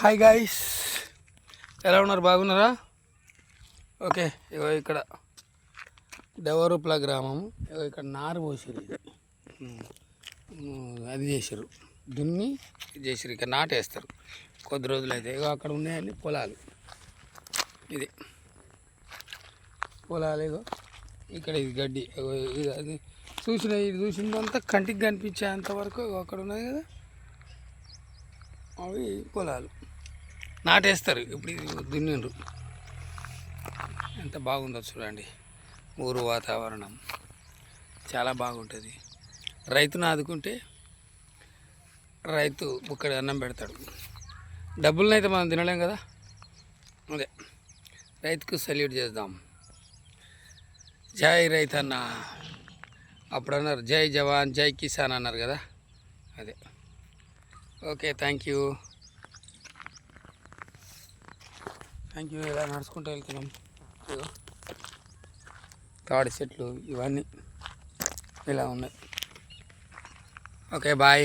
Hi guys ఎలా ఉన్నారు? బాగున్నారా? ఓకే ఇగో ఇక్కడ డెవరూప్ల గ్రామం. ఇగో ఇక్కడ నారు పోసారు అది చేసిరు దున్ని ఇది చేసిరు ఇక్కడ నాటేస్తారు. కొద్ది రోజులు అయితే ఇగో అక్కడ ఉన్నాయని పొలాలు. ఇది. పొలాలు ఇగో ఇక్కడ ఇది గడ్డి. ఇది అది చూసిన ఇది చూసిందంతా కంటికి కనిపించేంత వరకు ఇగో అక్కడ ఉన్నాయి కదా. అవి పొలాలు. నాటేస్తారు. ఇప్పుడు దున్నిండ్రు. ఎంత బాగుందో చూడండి. ఊరు వాతావరణం. చాలా బాగుంటుంది. రైతును ఆదుకుంటే రైతు ఇక్కడ అన్నం పెడతాడు. డబ్బులను అయితే మనం తినలేం కదా? అదే. రైతుకు సల్యూట్ చేద్దాం. జై రైతన్న. అప్పుడు అన్నారు జై జవాన్ జై కిసాన్ అన్నారు కదా? అదే. Okay thank you thank you ఇలా నడుచుకుంటూ వెళ్తున్నాం. తాడి చెట్లు ఇవన్నీ ఇలా ఉన్నాయి. Okay bye